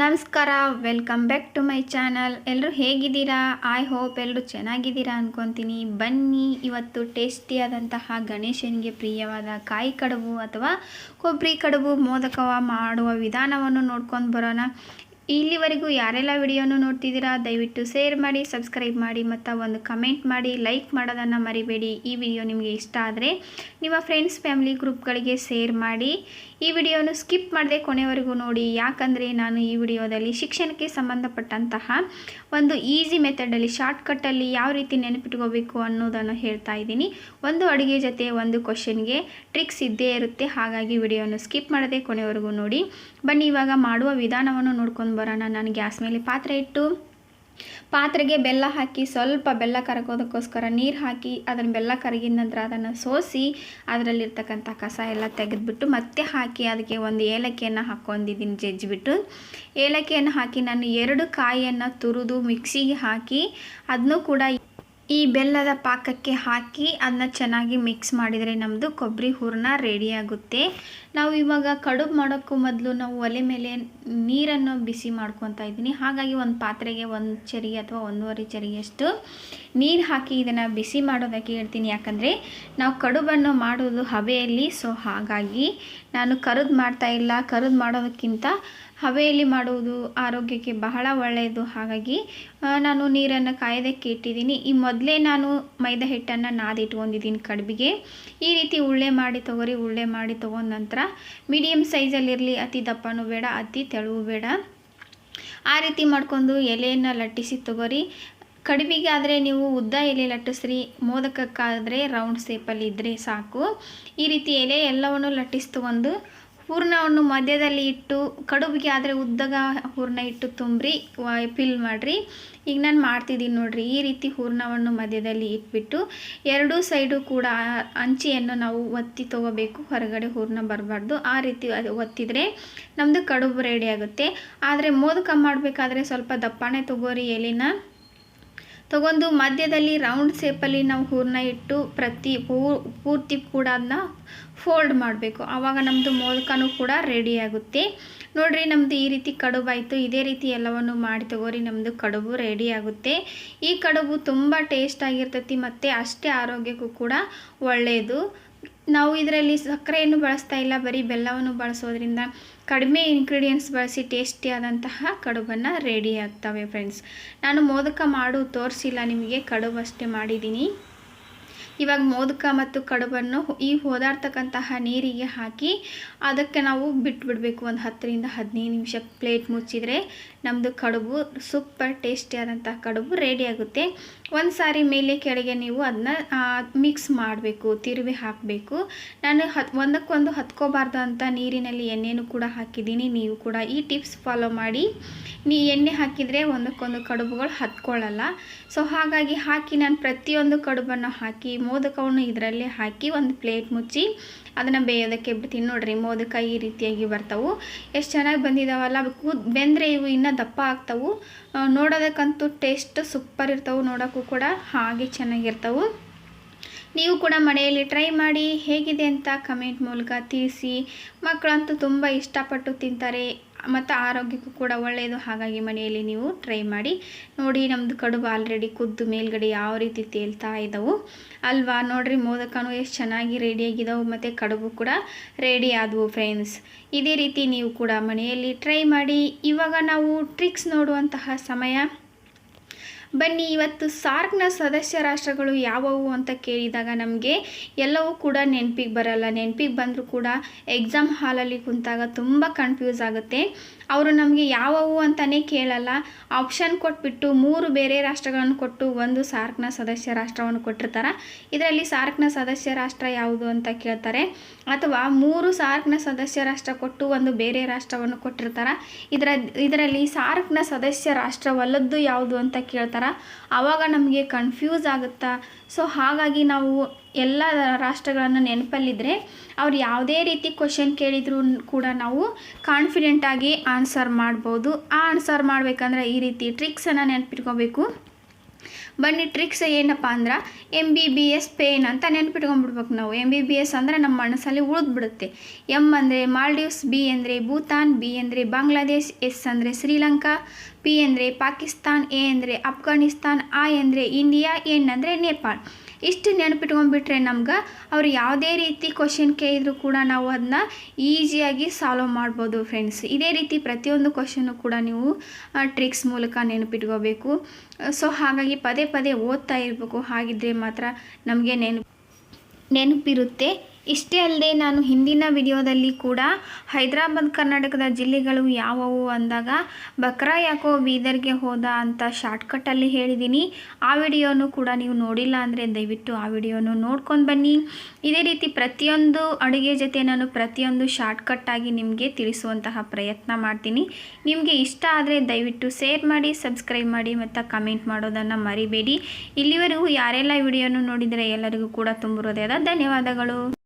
ನಮಸ್ಕಾರ welcome back to my channel ಎಲ್ಲರೂ ಹೇಗಿದ್ದೀರಾ? ಐ ಹೋಪ್ ಎಲ್ಲರೂ ಚೆನ್ನಾಗಿದ್ದೀರಾ ಅಂದ್ಕೊತೀನಿ ಬನ್ನಿ, ಇವತ್ತು ಟೇಸ್ಟಿಯಾದಂತಹ ಗಣೇಶನಿಗೆ ಪ್ರಿಯವಾದ ಕಾಯಿ ಕಡುಬು ಅಥವಾ ಕೊಬ್ಬರಿ ಕಡುಬು ಮೋದಕವ ಮಾಡುವ ವಿಧಾನವನ್ನು ನೋಡ್ಕೊಂಡು ಬರೋಣ. ಇಲ್ಲಿವರೆಗೂ ಯಾರೆಲ್ಲ ವಿಡಿಯೋನು ನೋಡ್ತಿದ್ದೀರಾ, ದಯವಿಟ್ಟು ಶೇರ್ ಮಾಡಿ ಸಬ್ಸ್ಕ್ರೈಬ್ ಮಾಡಿ ಮತ್ತು ಒಂದು ಕಮೆಂಟ್ ಮಾಡಿ ಲೈಕ್ ಮಾಡೋದನ್ನು ಮರಿಬೇಡಿ. ಈ ವಿಡಿಯೋ ನಿಮಗೆ ಇಷ್ಟ ಆದರೆ ನಿಮ್ಮ ಫ್ರೆಂಡ್ಸ್ ಫ್ಯಾಮಿಲಿ ಗ್ರೂಪ್ಗಳಿಗೆ ಶೇರ್ ಮಾಡಿ. ಈ ವಿಡಿಯೋನು ಸ್ಕಿಪ್ ಮಾಡದೆ ಕೊನೆವರೆಗೂ ನೋಡಿ. ಯಾಕಂದರೆ ನಾನು ಈ ವಿಡಿಯೋದಲ್ಲಿ ಶಿಕ್ಷಣಕ್ಕೆ ಸಂಬಂಧಪಟ್ಟಂತಹ ಒಂದು ಈಸಿ ಮೆಥಡಲ್ಲಿ ಶಾರ್ಟ್ಕಟ್ಟಲ್ಲಿ ಯಾವ ರೀತಿ ನೆನಪಿಟ್ಕೋಬೇಕು ಅನ್ನೋದನ್ನು ಹೇಳ್ತಾ ಇದ್ದೀನಿ. ಒಂದು ಅಡುಗೆ ಜೊತೆ ಒಂದು ಕ್ವಶನ್ಗೆ ಟ್ರಿಕ್ಸ್ ಇದ್ದೇ ಇರುತ್ತೆ. ಹಾಗಾಗಿ ವಿಡಿಯೋನು ಸ್ಕಿಪ್ ಮಾಡದೆ ಕೊನೆವರೆಗೂ ನೋಡಿ. ಬನ್ನಿ, ಇವಾಗ ಮಾಡುವ ವಿಧಾನವನ್ನು ನೋಡ್ಕೊಂಡು ಬರೋಣ. ನಾನು ಗ್ಯಾಸ್ ಮೇಲೆ ಪಾತ್ರೆ ಇಟ್ಟು ಪಾತ್ರೆಗೆ ಬೆಲ್ಲ ಹಾಕಿ ಸ್ವಲ್ಪ ಬೆಲ್ಲ ಕರಗೋದಕ್ಕೋಸ್ಕರ ನೀರು ಹಾಕಿ ಅದನ್ನು ಬೆಲ್ಲ ಕರಗಿದ ನಂತರ ಅದನ್ನು ಸೋಸಿ ಅದರಲ್ಲಿರ್ತಕ್ಕಂಥ ಕಸ ಎಲ್ಲ ತೆಗೆದುಬಿಟ್ಟು ಮತ್ತೆ ಹಾಕಿ ಅದಕ್ಕೆ ಒಂದು ಏಲಕ್ಕಿಯನ್ನು ಹಾಕ್ಕೊಂಡಿದ್ದೀನಿ ಜಜ್ಜಿಬಿಟ್ಟು. ಏಲಕ್ಕಿಯನ್ನು ಹಾಕಿ ನಾನು ಎರಡು ಕಾಯಿಯನ್ನು ತುರಿದು ಮಿಕ್ಸಿಗೆ ಹಾಕಿ ಅದನ್ನು ಕೂಡ ಈ ಬೆಲ್ಲದ ಪಾಕಕ್ಕೆ ಹಾಕಿ ಅದನ್ನ ಚೆನ್ನಾಗಿ ಮಿಕ್ಸ್ ಮಾಡಿದರೆ ನಮ್ಮದು ಕೊಬ್ಬರಿ ಹೂರಣ ರೆಡಿಯಾಗುತ್ತೆ ನಾವು ಇವಾಗ ಕಡುಬು ಮಾಡೋಕ್ಕೂ ಮೊದಲು ನಾವು ಒಲೆ ಮೇಲೆ ನೀರನ್ನು ಬಿಸಿ ಮಾಡ್ಕೊತಾ ಇದ್ದೀನಿ. ಹಾಗಾಗಿ ಒಂದು ಪಾತ್ರೆಗೆ ಒಂದು ಚರಿಗೆ ಅಥವಾ ಒಂದೂವರೆ ಚರಿಗೆಯಷ್ಟು ನೀರು ಹಾಕಿ ಇದನ್ನು ಬಿಸಿ ಮಾಡೋದಕ್ಕೆ ಹೇಳ್ತೀನಿ. ಯಾಕಂದರೆ ನಾವು ಕಡುಬನ್ನು ಮಾಡೋದು ಹಬೆಯಲ್ಲಿ ಸೊ ಹಾಗಾಗಿ ನಾನು ಕರುದು ಮಾಡ್ತಾ ಇಲ್ಲ. ಕರುದು ಮಾಡೋದಕ್ಕಿಂತ ಹಬೆಯಲ್ಲಿ ಮಾಡುವುದು ಆರೋಗ್ಯಕ್ಕೆ ಬಹಳ ಒಳ್ಳೆಯದು. ಹಾಗಾಗಿ ನಾನು ನೀರನ್ನು ಕಾಯೋದಕ್ಕೆ ಇಟ್ಟಿದ್ದೀನಿ. ಈ ಮೊದಲೇ ನಾನು ಮೈದಾ ಹಿಟ್ಟನ್ನು ನಾದಿಟ್ಕೊಂಡಿದ್ದೀನಿ ಕಡುಬಿಗೆ. ಈ ರೀತಿ ಉಳ್ಳೆ ಮಾಡಿ ತೊಗರಿ, ಉಳ್ಳೆ ಮಾಡಿ ತೊಗೊಂಡ ನಂತರ ಮೀಡಿಯಮ್ ಸೈಜಲ್ಲಿರಲಿ ಅತಿ ದಪ್ಪನೂ ಬೇಡ, ಅತಿ ತೆಳುವು ಬೇಡ. ಆ ರೀತಿ ಮಾಡ್ಕೊಂಡು ಎಲೆಯನ್ನು ಲಟ್ಟಿಸಿ ತೊಗೊರಿ. ಕಡುಬಿಗೆ ಆದರೆ ನೀವು ಉದ್ದ ಎಲೆ ಲಟ್ಟಿಸ್ರಿ, ಮೋದಕಕ್ಕಾದರೆ ರೌಂಡ್ ಶೇಪಲ್ಲಿ ಇದ್ದರೆ ಸಾಕು. ಈ ರೀತಿ ಎಲೆ ಎಲ್ಲವನ್ನು ಲಟ್ಟಿಸ್ತು ತೊಗೊಂಡು ಹೂರ್ಣವನ್ನು ಮಧ್ಯದಲ್ಲಿ ಇಟ್ಟು, ಕಡುಬಿಗೆ ಆದರೆ ಉದ್ದಗ ಹೂರ್ಣ ಇಟ್ಟು ತುಂಬ್ರಿ ಫಿಲ್ ಮಾಡಿರಿ. ಈಗ ನಾನು ಮಾಡ್ತಿದ್ದೀನಿ ನೋಡಿರಿ, ಈ ರೀತಿ ಹೂರಣವನ್ನು ಮಧ್ಯದಲ್ಲಿ ಇಟ್ಬಿಟ್ಟು, ಎರಡೂ ಸೈಡು ಕೂಡ ಅಂಚಿಯನ್ನು ನಾವು ಒತ್ತಿ ತೊಗೋಬೇಕು, ಹೊರಗಡೆ ಹೂರ್ಣ ಬರಬಾರ್ದು. ಆ ರೀತಿ ಒತ್ತಿದರೆ ನಮ್ಮದು ಕಡುಬು ರೆಡಿ ಆಗುತ್ತೆ. ಆದರೆ ಮೋದಕ ಮಾಡಬೇಕಾದ್ರೆ ಸ್ವಲ್ಪ ದಪ್ಪನೇ ತೊಗೋರಿ ಎಲೆನ. ತಗೊಂಡು ಮಧ್ಯದಲ್ಲಿ ರೌಂಡ್ ಶೇಪಲ್ಲಿ ನಾವು ಹೂರ್ನ ಇಟ್ಟು ಪ್ರತಿ ಪೂರ್ತಿ ಕೂಡ ಅದನ್ನ ಫೋಲ್ಡ್ ಮಾಡಬೇಕು. ಆವಾಗ ನಮ್ಮದು ಮೋದಕನೂ ಕೂಡ ರೆಡಿ ಆಗುತ್ತೆ. ನೋಡಿರಿ ನಮ್ಮದು ಈ ರೀತಿ ಕಡುಬು ಆಯಿತು ಇದೇ ರೀತಿ ಎಲ್ಲವನ್ನು ಮಾಡಿ ತಗೋರಿ ನಮ್ಮದು ಕಡುಬು ರೆಡಿ ಆಗುತ್ತೆ. ಈ ಕಡುಬು ತುಂಬ ಟೇಸ್ಟ್ ಆಗಿರ್ತೈತಿ ಮತ್ತು ಅಷ್ಟೇ ಆರೋಗ್ಯಕ್ಕೂ ಕೂಡ ಒಳ್ಳೆಯದು ನಾವು ಇದರಲ್ಲಿ ಸಕ್ಕರೆಯನ್ನು ಬಳಸ್ತಾ ಇಲ್ಲ, ಬರೀ ಬೆಲ್ಲವನ್ನು ಬಳಸೋದ್ರಿಂದ ಕಡಿಮೆ ಇಂಗ್ರೀಡಿಯೆಂಟ್ಸ್ ಬಳಸಿ ಟೇಸ್ಟಿಯಾದಂತಹ ಕಡುಬನ್ನು ರೆಡಿ ಆಗ್ತವೆ ಫ್ರೆಂಡ್ಸ್ ನಾನು ಮೋದಕ ಮಾಡು ತೋರಿಸಿಲ್ಲ, ನಿಮಗೆ ಕಡುಬು ಅಷ್ಟೇ ಮಾಡಿದ್ದೀನಿ. ಇವಾಗ ಮೋದಕ ಮತ್ತು ಕಡುಬನ್ನು ಈ ಹೋದಾಡ್ತಕ್ಕಂತಹ ನೀರಿಗೆ ಹಾಕಿ ಅದಕ್ಕೆ ನಾವು ಬಿಟ್ಬಿಡಬೇಕು. ಒಂದು ಹತ್ತರಿಂದ ಹದಿನೈದು ನಿಮಿಷ ಪ್ಲೇಟ್ ಮುಚ್ಚಿದರೆ ನಮ್ಮದು ಕಡುಬು ಸೂಪರ್ ಟೇಸ್ಟಿಯಾದಂತಹ ಕಡುಬು ರೆಡಿ ಆಗುತ್ತೆ. ಒಂದು ಸಾರಿ ಮೇಲೆ ಕೆಳಗೆ ನೀವು ಅದನ್ನ ಮಿಕ್ಸ್ ಮಾಡಬೇಕು, ತಿರುವಿ ಹಾಕಬೇಕು. ನಾನು ಹತ್, ಒಂದಕ್ಕೊಂದು ಹತ್ಕೋಬಾರ್ದು ಅಂತ ನೀರಿನಲ್ಲಿ ಎಣ್ಣೆನೂ ಕೂಡ ಹಾಕಿದ್ದೀನಿ. ನೀವು ಕೂಡ ಈ ಟಿಪ್ಸ್ ಫಾಲೋ ಮಾಡಿ. ನೀ ಎಣ್ಣೆ ಹಾಕಿದರೆ ಒಂದಕ್ಕೊಂದು ಕಡುಬುಗಳು ಹತ್ಕೊಳ್ಳಲ್ಲ. ಸೊ ಹಾಗಾಗಿ ಹಾಕಿ ನಾನು ಪ್ರತಿಯೊಂದು ಕಡುಬನ್ನು ಹಾಕಿ, ಮೋದಕವನ್ನು ಇದರಲ್ಲೇ ಹಾಕಿ ಒಂದು ಪ್ಲೇಟ್ ಮುಚ್ಚಿ ಅದನ್ನು ಬೇಯೋದಕ್ಕೆ ಬಿಡ್ತೀನಿ. ನೋಡಿರಿ, ಮೋದಕ ಈ ರೀತಿಯಾಗಿ ಬರ್ತವೆ. ಎಷ್ಟು ಚೆನ್ನಾಗಿ ಬಂದಿದ್ದಾವಲ್ಲ ಬೆಂದರೆ ಇವು ಇನ್ನೂ ದಪ್ಪ ಆಗ್ತವೆ. ನೋಡೋದಕ್ಕಂತೂ ಟೇಸ್ಟ್ ಸೂಪರ್ ಇರ್ತಾವೆ. ನೋಡೋಕ್ಕೂ ಕೂಡ, ಹಾಗೆ ಚೆನ್ನಾಗಿರ್ತವೆ. ನೀವು ಕೂಡ ಮನೆಯಲ್ಲಿ ಟ್ರೈ ಮಾಡಿ ಹೇಗಿದೆ ಅಂತ ಕಮೆಂಟ್ ಮೂಲಕ ತಿಳಿಸಿ. ಮಕ್ಕಳಂತೂ ತುಂಬ ಇಷ್ಟಪಟ್ಟು ತಿಂತಾರೆ, ಮತ್ತು ಆರೋಗ್ಯಕ್ಕೂ ಕೂಡ ಒಳ್ಳೆಯದು ಹಾಗಾಗಿ ಮನೆಯಲ್ಲಿ ನೀವು ಟ್ರೈ ಮಾಡಿ ನೋಡಿ ನಮ್ಮದು ಕಡುಬು ಆಲ್ರೆಡಿ ಕುದ್ದು ಮೇಲ್ಗಡೆ ಯಾವ ರೀತಿ ತೇಲ್ತಾ ಇದ್ದವು ಅಲ್ವಾ? ನೋಡಿರಿ, ಮೋದಕನೂ ಎಷ್ಟು ಚೆನ್ನಾಗಿ ರೆಡಿಯಾಗಿದ್ದವು ಮತ್ತು ಕಡುಬು ಕೂಡ ರೆಡಿ ಆದವು ಫ್ರೆಂಡ್ಸ್ ಇದೇ ರೀತಿ ನೀವು ಕೂಡ ಮನೆಯಲ್ಲಿ ಟ್ರೈ ಮಾಡಿ. ಇವಾಗ ನಾವು ಟ್ರಿಕ್ಸ್ ನೋಡುವಂತಹ ಸಮಯ. ಬನ್ನಿ, ಇವತ್ತು ಸಾರ್ಕ್ನ ಸದಸ್ಯ ರಾಷ್ಟ್ರಗಳು ಯಾವುವು ಅಂತ ಕೇಳಿದಾಗ ನಮಗೆ ಎಲ್ಲವೂ ಕೂಡ ನೆನಪಿಗೆ ಬರಲ್ಲ. ನೆನಪಿಗೆ ಬಂದರೂ ಕೂಡ ಎಕ್ಸಾಮ್ ಹಾಲಲ್ಲಿ ಕುಂತಾಗ ತುಂಬ ಕನ್ಫ್ಯೂಸ್ ಆಗುತ್ತೆ. ಅವರು ನಮಗೆ ಯಾವುವು ಅಂತಲೇ ಕೇಳಲ್ಲ. ಆಪ್ಷನ್ ಕೊಟ್ಬಿಟ್ಟು ಮೂರು ಬೇರೆ ರಾಷ್ಟ್ರಗಳನ್ನು ಕೊಟ್ಟು ಒಂದು ಸಾರ್ಕ್ನ ಸದಸ್ಯ ರಾಷ್ಟ್ರವನ್ನು ಕೊಟ್ಟಿರ್ತಾರೆ. ಇದರಲ್ಲಿ ಸಾರ್ಕ್ನ ಸದಸ್ಯ ರಾಷ್ಟ್ರ ಯಾವುದು ಅಂತ ಕೇಳ್ತಾರೆ. ಅಥವಾ ಮೂರು ಸಾರ್ಕ್ನ ಸದಸ್ಯ ರಾಷ್ಟ್ರ ಕೊಟ್ಟು ಒಂದು ಬೇರೆ ರಾಷ್ಟ್ರವನ್ನು ಕೊಟ್ಟಿರ್ತಾರೆ. ಇದರ, ಇದರಲ್ಲಿ ಸಾರ್ಕ್ನ ಸದಸ್ಯ ರಾಷ್ಟ್ರವಲ್ಲದ್ದು ಯಾವುದು ಅಂತ ಕೇಳ್ತಾರೆ. ಆವಾಗ ನಮಗೆ ಕನ್ಫ್ಯೂಸ್ ಆಗುತ್ತಾ? ಸೊ ಹಾಗಾಗಿ ನಾವು ಎಲ್ಲ ರಾಷ್ಟ್ರಗಳನ್ನು ನೆನಪಲ್ಲಿದ್ದರೆ ಅವ್ರು ಯಾವುದೇ ರೀತಿ ಕ್ವಶನ್ ಕೇಳಿದರೂ ಕೂಡ ನಾವು ಕಾನ್ಫಿಡೆಂಟಾಗಿ ಆನ್ಸರ್ ಮಾಡ್ಬೋದು. ಆ ಆನ್ಸರ್ ಮಾಡಬೇಕಂದ್ರೆ ಈ ರೀತಿ ಟ್ರಿಕ್ಸನ್ನು ನೆನಪಿಟ್ಕೋಬೇಕು. ಬನ್ನಿ ಟ್ರಿಕ್ಸ್ ಏನಪ್ಪ ಅಂದ್ರೆ M B B S pain ಅಂತ ನೆನ್ಪಿಟ್ಕೊಂಡ್ಬಿಡ್ಬೇಕು ನಾವು. ಎಂ ಬಿ ಬಿ ಎಸ್ ಅಂದರೆ ನಮ್ಮ ಮನಸ್ಸಲ್ಲಿ ಉಳಿದ್ಬಿಡುತ್ತೆ. ಎಂ ಅಂದರೆ ಮಾಲ್ಡೀವ್ಸ್ ಬಿ ಅಂದರೆ ಭೂತಾನ್ ಬಿ ಅಂದರೆ ಬಾಂಗ್ಲಾದೇಶ್ ಎಸ್ ಅಂದರೆ ಶ್ರೀಲಂಕಾ ಪಿ ಅಂದರೆ ಪಾಕಿಸ್ತಾನ್ ಎ ಅಂದರೆ ಅಫ್ಘಾನಿಸ್ತಾನ್ ಆ ಅಂದರೆ ಇಂಡಿಯಾ ಎನ್ ಅಂದರೆ ನೇಪಾಳ್ ಇಷ್ಟು ನೆನಪಿಟ್ಕೊಂಡ್ಬಿಟ್ರೆ ನಮ್ಗೆ ಅವ್ರು ಯಾವುದೇ ರೀತಿ ಕ್ವಶನ್ ಕೇಳಿದ್ರು ಕೂಡ ನಾವು ಅದನ್ನ ಈಸಿಯಾಗಿ ಸಾಲ್ವ್ ಮಾಡ್ಬೋದು ಫ್ರೆಂಡ್ಸ್ ಇದೇ ರೀತಿ ಪ್ರತಿಯೊಂದು ಕ್ವಶನ್ನು ಕೂಡ ನೀವು ಟ್ರಿಕ್ಸ್ ಮೂಲಕ ನೆನಪಿಟ್ಕೋಬೇಕು. ಸೊ ಹಾಗಾಗಿ ಪದೇ ಪದೇ ಓದ್ತಾ ಇರಬೇಕು. ಹಾಗಿದ್ರೆ ಮಾತ್ರ ನಮಗೆ ನೆನಪು, ನೆನಪಿರುತ್ತೆ. ಇಷ್ಟೇ ಅಲ್ಲದೆ ನಾನು ಹಿಂದಿನ ವಿಡಿಯೋದಲ್ಲಿ ಕೂಡ ಹೈದರಾಬಾದ್ ಕರ್ನಾಟಕದ ಜಿಲ್ಲೆಗಳು ಯಾವುವು ಅಂದಾಗ ಬಕ್ರಾ ಯಾಕೋ ಬೀದರ್ಗೆ ಹೋದ ಅಂತ ಶಾರ್ಟ್ಕಟ್ಟಲ್ಲಿ ಹೇಳಿದ್ದೀನಿ. ಆ ವಿಡಿಯೋನು ಕೂಡ ನೀವು ನೋಡಿಲ್ಲ ಅಂದರೆ ದಯವಿಟ್ಟು ಆ ವಿಡಿಯೋನು ನೋಡ್ಕೊಂಡು ಬನ್ನಿ. ಇದೇ ರೀತಿ ಪ್ರತಿಯೊಂದು ಅಡುಗೆ ಜೊತೆ ನಾನು ಪ್ರತಿಯೊಂದು ಶಾರ್ಟ್ಕಟ್ಟಾಗಿ ನಿಮಗೆ ತಿಳಿಸುವಂತಹ ಪ್ರಯತ್ನ ಮಾಡ್ತೀನಿ. ನಿಮಗೆ ಇಷ್ಟ ಆದರೆ ದಯವಿಟ್ಟು ಶೇರ್ ಮಾಡಿ, ಸಬ್ಸ್ಕ್ರೈಬ್ ಮಾಡಿ ಮತ್ತು ಕಮೆಂಟ್ ಮಾಡೋದನ್ನು ಮರಿಬೇಡಿ. ಇಲ್ಲಿವರೆಗೂ ಯಾರೆಲ್ಲ ವಿಡಿಯೋನು ನೋಡಿದರೆ ಎಲ್ಲರಿಗೂ ಕೂಡ ತುಂಬ ಹೃದಯದ ಧನ್ಯವಾದಗಳು.